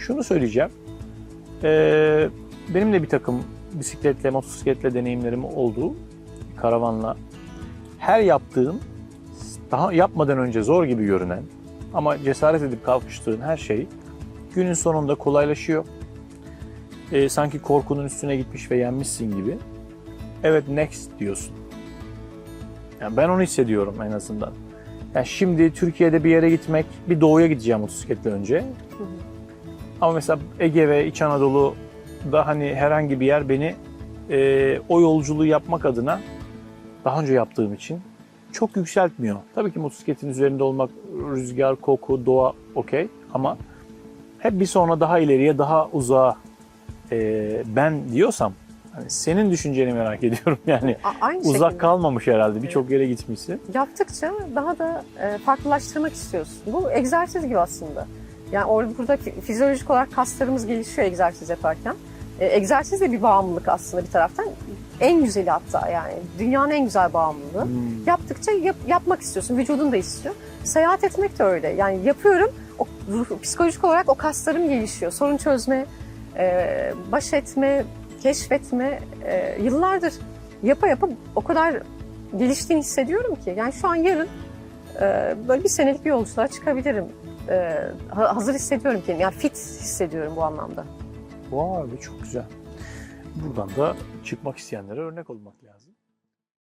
Şunu söyleyeceğim. Ee, benim de bir takım bisikletle, motosikletle deneyimlerim oldu. Karavanla. Her yaptığım, daha yapmadan önce zor gibi görünen ama cesaret edip kalkıştığın her şey günün sonunda kolaylaşıyor. Ee, sanki korkunun üstüne gitmiş ve yenmişsin gibi. Evet next diyorsun. Yani ben onu hissediyorum en azından. Yani şimdi Türkiye'de bir yere gitmek, bir doğuya gideceğim motosikletle önce. Ama mesela Ege ve İç Anadolu'da hani herhangi bir yer beni e, o yolculuğu yapmak adına daha önce yaptığım için çok yükseltmiyor. Tabii ki motosikletin üzerinde olmak, rüzgar, koku, doğa okey ama hep bir sonra daha ileriye, daha uzağa e, ben diyorsam hani senin düşünceni merak ediyorum yani. A- Aynı Uzak şekilde. kalmamış herhalde. Birçok yere gitmişsin. Yaptıkça daha da e, farklılaştırmak istiyorsun. Bu egzersiz gibi aslında. Yani orada burada fi- fizyolojik olarak kaslarımız gelişiyor egzersiz yaparken. E, egzersiz de bir bağımlılık aslında bir taraftan. En güzeli hatta yani. Dünyanın en güzel bağımlılığı. Hmm. Yaptıkça yap- yapmak istiyorsun. Vücudun da istiyor. Seyahat etmek de öyle. Yani yapıyorum. O, psikolojik olarak o kaslarım gelişiyor. Sorun çözme, e, baş etme, keşfetme. e, yıllardır yapa yapa o kadar geliştiğini hissediyorum ki. Yani şu an yarın e, böyle bir senelik bir yolculuğa çıkabilirim. E, ha- hazır hissediyorum kendimi. Yani fit hissediyorum bu anlamda. Vay be çok güzel. Buradan da çıkmak isteyenlere örnek olmak lazım.